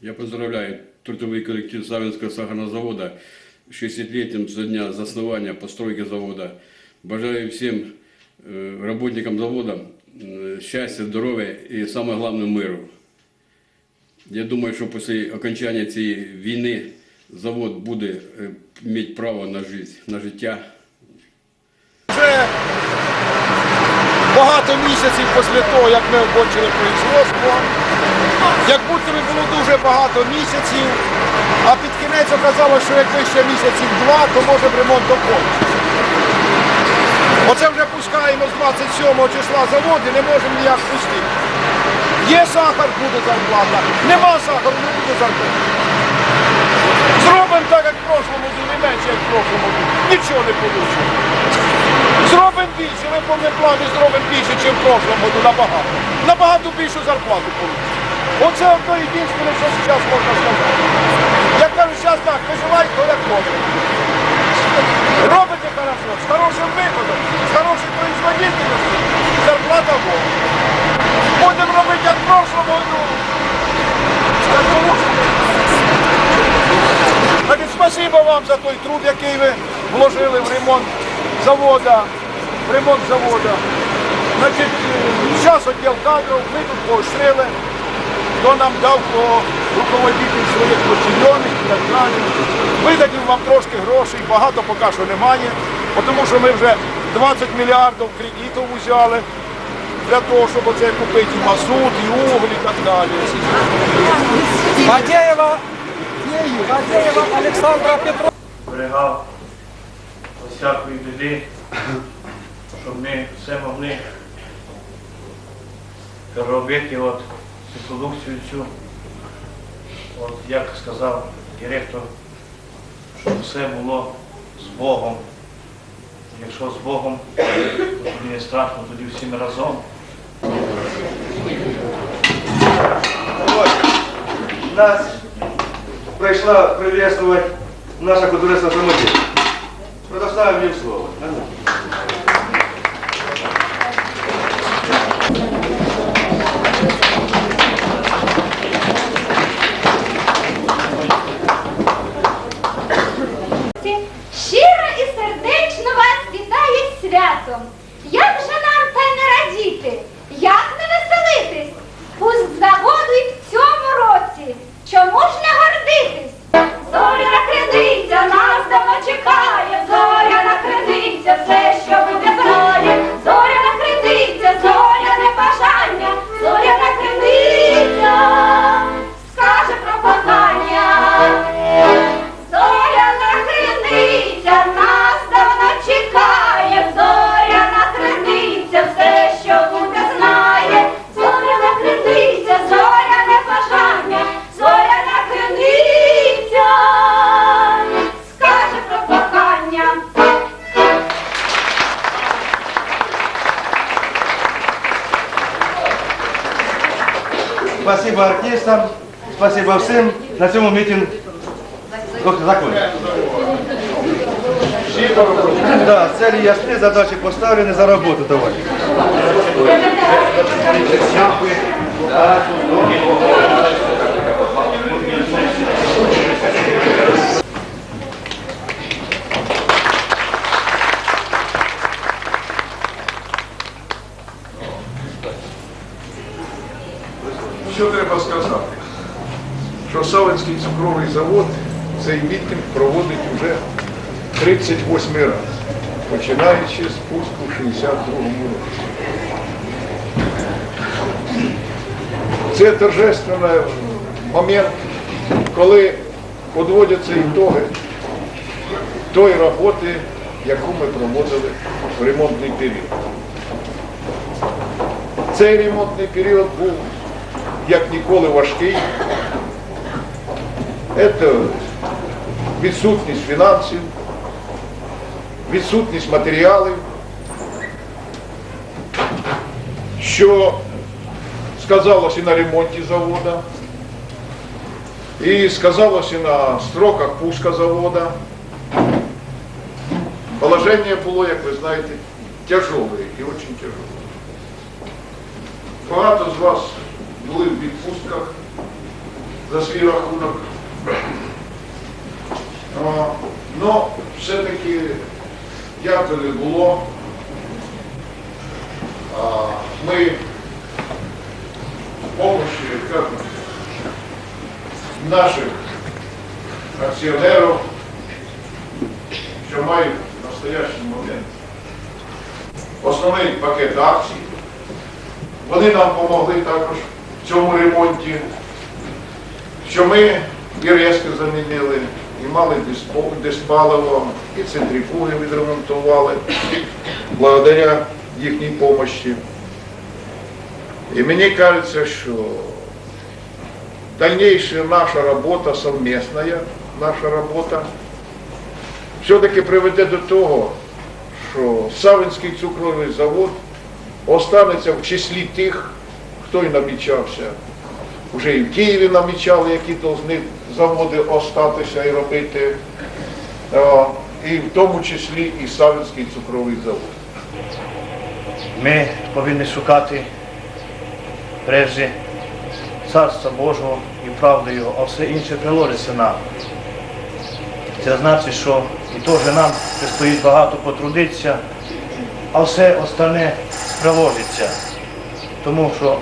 Я поздравляю трудовой коллектив Савинского сахарного завода 60-летием со дня основания постройки завода. Бажаю всем э, работникам завода э, счастья, здоровья и самое главное миру. Я думаю, що після окончання цієї війни завод буде е, мати право на життя, на життя. Вже багато місяців після того, як ми окончили производство, як будто би було дуже багато місяців, а під кінець оказалося, що якби ще місяців два, то може ремонт окончився. Оце вже пускаємо з 27 числа завод і не можемо ніяк пустити. Є сахар, буде зарплата. Нема сахару, не буде зарплати. Зробимо так, як в прошлому, не менше, як в прошлому. Нічого не вийде. Зробимо більше, ми по плані зробимо більше, ніж в прошлому году, набагато. Набагато більшу зарплату получимо. Оце одно єдине, що зараз можна сказати. Я кажу, зараз так, виживай, хто як може. Робите хорошо, з хорошим виходом, з хорошою производительністю, зарплата Бога. Будемо робити як в прошлому году. Спасибо вам за той труд, який ви вложили в ремонт завода, ремонт завода. Значить, зараз відділ кадрів, ми тут поощрили, хто нам дав по руководитель своїх подчинених і так далі. Видадів вам трошки грошей, багато поки що немає, тому що ми вже 20 мільярдів кредитів взяли для того, щоб оце купити і мазут, і уголь і так далі. Фадеева Александра Петровна. Всякої біди, щоб ми все могли робити от цю продукцію цю, от як сказав директор, щоб все було з Богом. Якщо з Богом, то не страшно, тоді всі ми разом. Нас прийшла приветствовать наша художественная самодеятельность. Предоставим им слово. Щиро і сердечно вас вітає святом. Спасибо артистам, спасибо всім. На цьому мітинг закончен. Да, цели ясні, задачі поставлені за роботу, товарищи. Що треба сказати? Що Савинський цукровий завод цей мітинг проводить вже 38 раз, починаючи з пуску в 62-му році. Це торжественний момент, коли підводяться ітоги тої роботи, яку ми проводили в ремонтний період. Цей ремонтний період був як ніколи важкий. Це відсутність фінансів, відсутність матеріалів, що сказалося і на ремонті завода, і сказалося і на строках пуска завода. Положення було, як ви знаєте, тяжелое і дуже тяжелое. Багато з вас були в відпустках, за свій рахунок. Ну, все-таки, як би не було, ми помощі як наших акціонерів, що мають в настоящий момент основний пакет акцій. Вони нам допомогли також цьому ремонті, що ми і резки замінили, і мали диспаливо, і центрифуги відремонтували благодаря їхній допомогі. І мені кажеться, що дальнейшая наша робота, совместная наша робота, все-таки приведе до того, що Савинський цукровий завод останеться в числі тих, хто й намічався. Вже і в Києві намічали, які них заводи остатися і робити, О, і в тому числі і Савинський цукровий завод. Ми повинні шукати прежде Царства Божого і правди Його, а все інше приложиться нам. Це значить, що і теж нам предстоїть багато потрудитися, а все остальне приложиться. Тому що,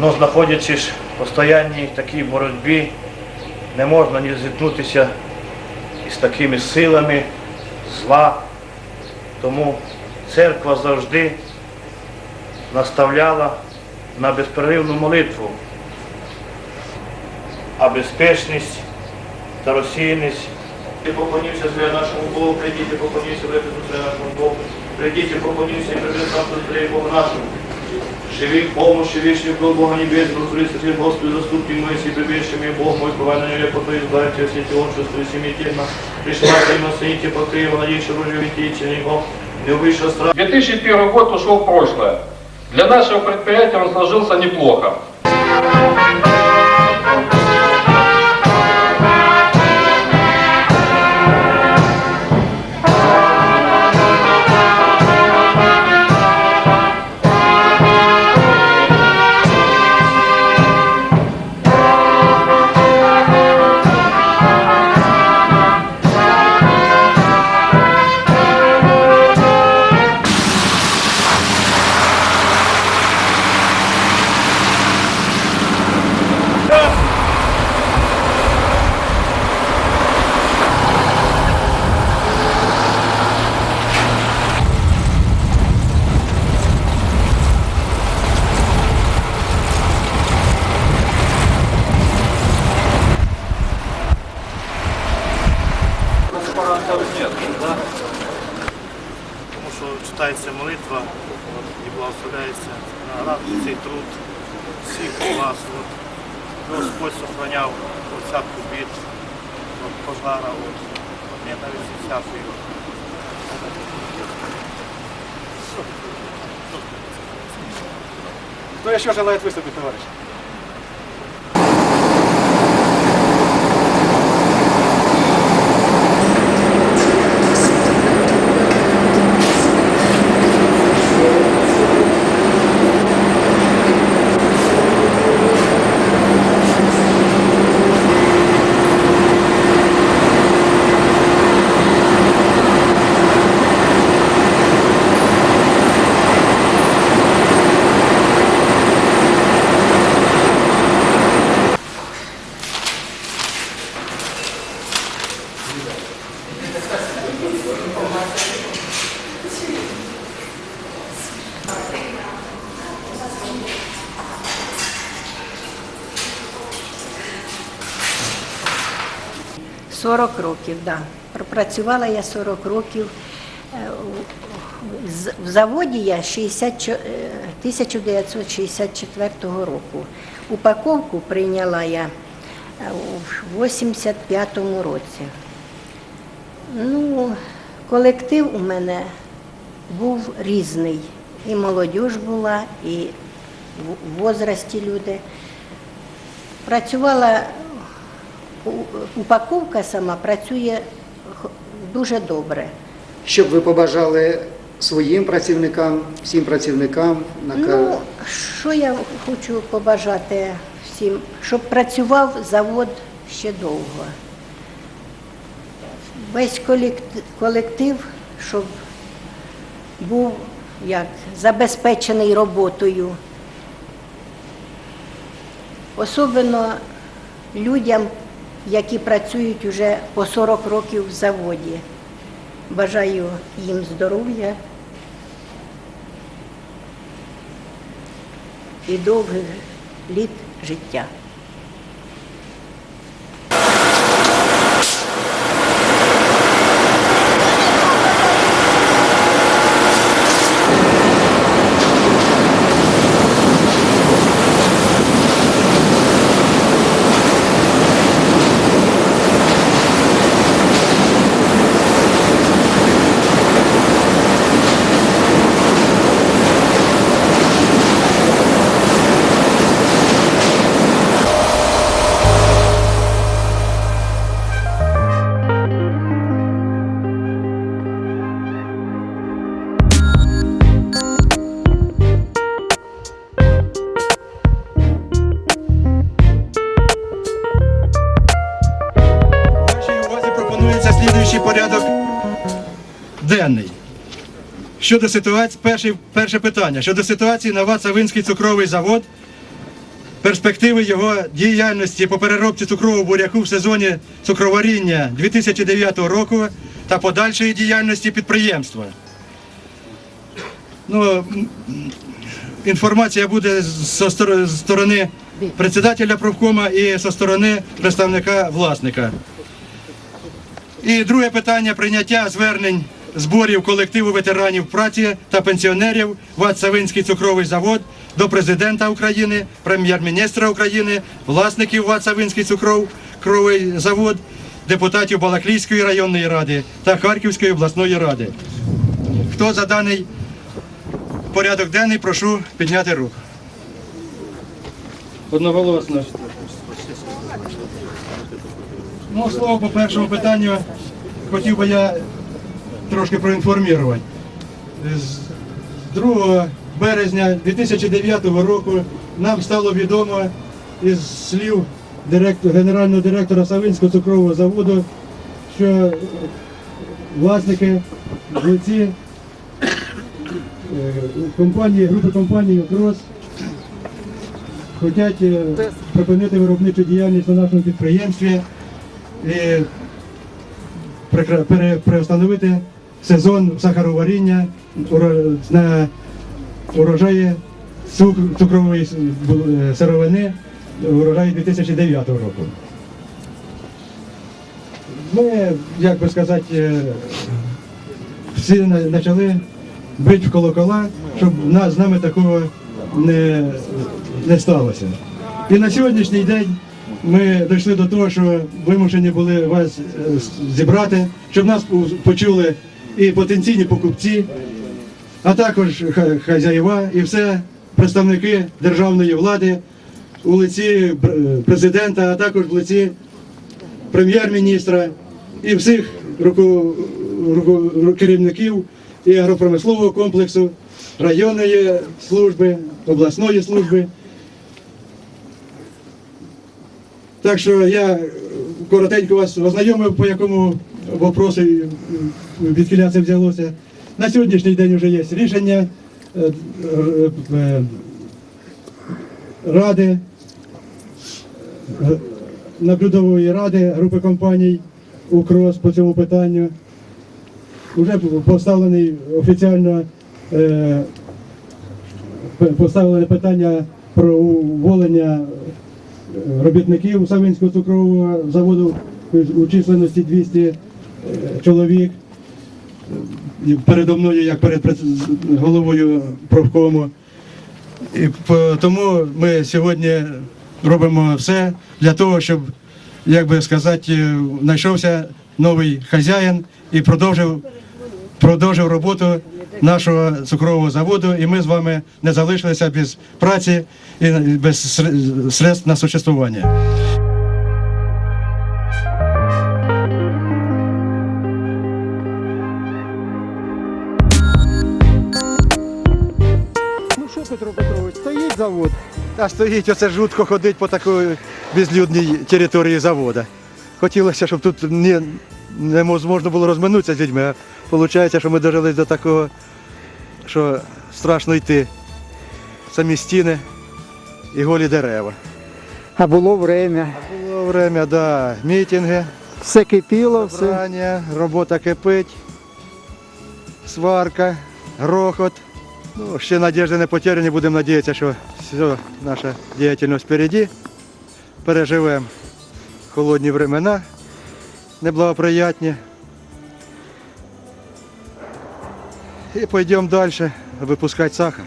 ну, знаходячись в постоянній такій боротьбі, не можна ні зіткнутися із такими силами зла. Тому церква завжди наставляла на безперервну молитву, а безпечність та розсіяність. Ти поклонився своє нашому Богу, прийдіть, своє нашому Богу, прийдіть, і поклонився, і прийдіть сам Твоє Бога нашого. Живи в помощи, вечный был Бога небес, благослови Святый Господи, заступи мой, си прибежище мой Бог мой, ковай на небе, потом избавите все эти он, что семительно. Пришла на соите, покры его, надеюсь, оружие витите на него, не вышел страх. 2001 год ушел в прошлое. Для нашего предприятия он сложился неплохо. Еще желает выступить, товарищ? – 40 років, да. Пропрацювала я 40 років. Е, В заводі я 60, е, 1964 року. Упаковку прийняла я е, у 85-му році. Ну, колектив у мене був різний. І молодь була, і в- в возрасті люди. Працювала упаковка сама працює дуже добре. Що б ви побажали своїм працівникам, всім працівникам на Ну, що я хочу побажати всім, щоб працював завод ще довго. Весь колектив щоб був як забезпечений роботою. Особливо людям, які працюють уже по 40 років в заводі. Бажаю їм здоров'я і довгих літ життя. Пропонується порядок денний. Щодо ситуації, перше, перше питання. Щодо ситуації на Вацавинський цукровий завод, перспективи його діяльності по переробці цукрового буряку в сезоні цукроваріння 2009 року та подальшої діяльності підприємства. Ну, інформація буде зі з сторони председателя профкома і зі сторони представника власника. І друге питання прийняття звернень зборів колективу ветеранів праці та пенсіонерів ВАТ Савинський цукровий завод до президента України, прем'єр-міністра України, власників ВАТ Савинський цукровий завод, депутатів Балаклійської районної ради та Харківської обласної ради. Хто за даний порядок денний, прошу підняти руку. Одноголосно. Ну, слово по першому питанню хотів би я трошки проінформувати. З 2 березня 2009 року нам стало відомо із слів директор, генерального директора Савинського цукрового заводу, що власники лиці е, компанії, групи компанії «Крос» хочуть е, припинити виробничу діяльність на нашому підприємстві і приостановити сезон сахароваріння на урожаї цукрової е, сировини урожаю 2009 року. Ми, як би сказати, е, всі почали бити в колокола, щоб з нами такого не, не сталося. І на сьогоднішній день ми дійшли до того, що вимушені були вас е, зібрати, щоб нас почули і потенційні покупці, а також хазяїва і все представники державної влади у лиці президента, а також в лиці прем'єр-міністра і всіх руко, руко, ру- керівників і агропромислового комплексу, районної служби, обласної служби. Так що я коротенько вас ознайомив, по якому вопросу відхиля це взялося. На сьогоднішній день вже є рішення е, е, е, ради, е, наблюдової ради групи компаній УКРОС по цьому питанню. Уже поставлений офіційно е, поставлене питання про уволення е, робітників Савинського цукрового заводу у численності 200 е, чоловік. Передо мною, як перед головою профкому. І тому ми сьогодні робимо все для того, щоб, як би сказати, е, знайшовся новий хазяїн і продовжив, продовжив роботу нашого цукрового заводу. І ми з вами не залишилися без праці і без средств на существування. Ну Петро Петрович, стоїть завод, Та стоїть оце жутко ходить по такій безлюдній території заводу. Хотілося, щоб тут не, неможливо було розминутися з людьми, виходить, що ми дожились до такого, що страшно йти. Самі стіни і голі дерева. А було время, Було время, да, мітинги, все кипіло, все. Робота кипить, сварка, грохот. Ну, ще надіжди не потеряні, будемо надіятися, що все, наша діяльність впереді. Переживемо холодні времена, неблагоприятні. І пойдемо далі випускати сахар.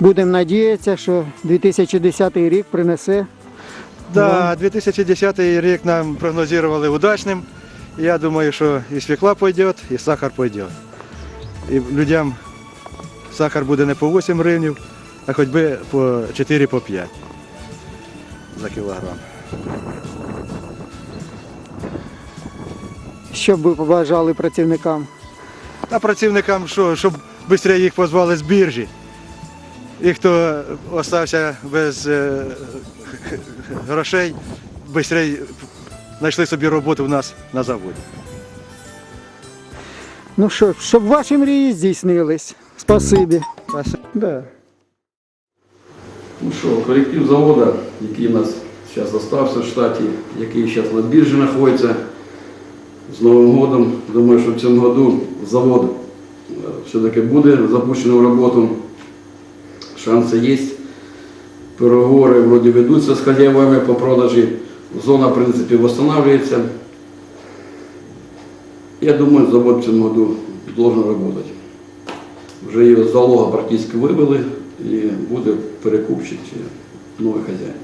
Будемо надіятися, що 2010 рік принесе. Да, 2010 рік нам прогнозували удачним. Я думаю, що і свекла пойде, і сахар пойде. І людям сахар буде не по 8 гривнів, а хоч би по 4-5 по 5 за кілограм. Що б ви побажали працівникам? А працівникам що, щоб швидше їх позвали з біржі. І хто залишився без е, грошей, швидше знайшли собі роботу в нас на заводі. Ну що, щоб ваші мрії здійснились. Спасибі. Да. Ну що, колектив заводу, який у нас зараз залишився в штаті, який зараз на біржі знаходиться, з Новим годом, думаю, що в цьому году завод е, все-таки буде запущено в роботу. Шанси є. Переговори вроді ведуться з хазяївами по продажі. Зона, в принципі, встановлюється. Я думаю, завод в цьому году должен работать. Вже його залога практично вивели і буде перекупщик чи новий хазяїн.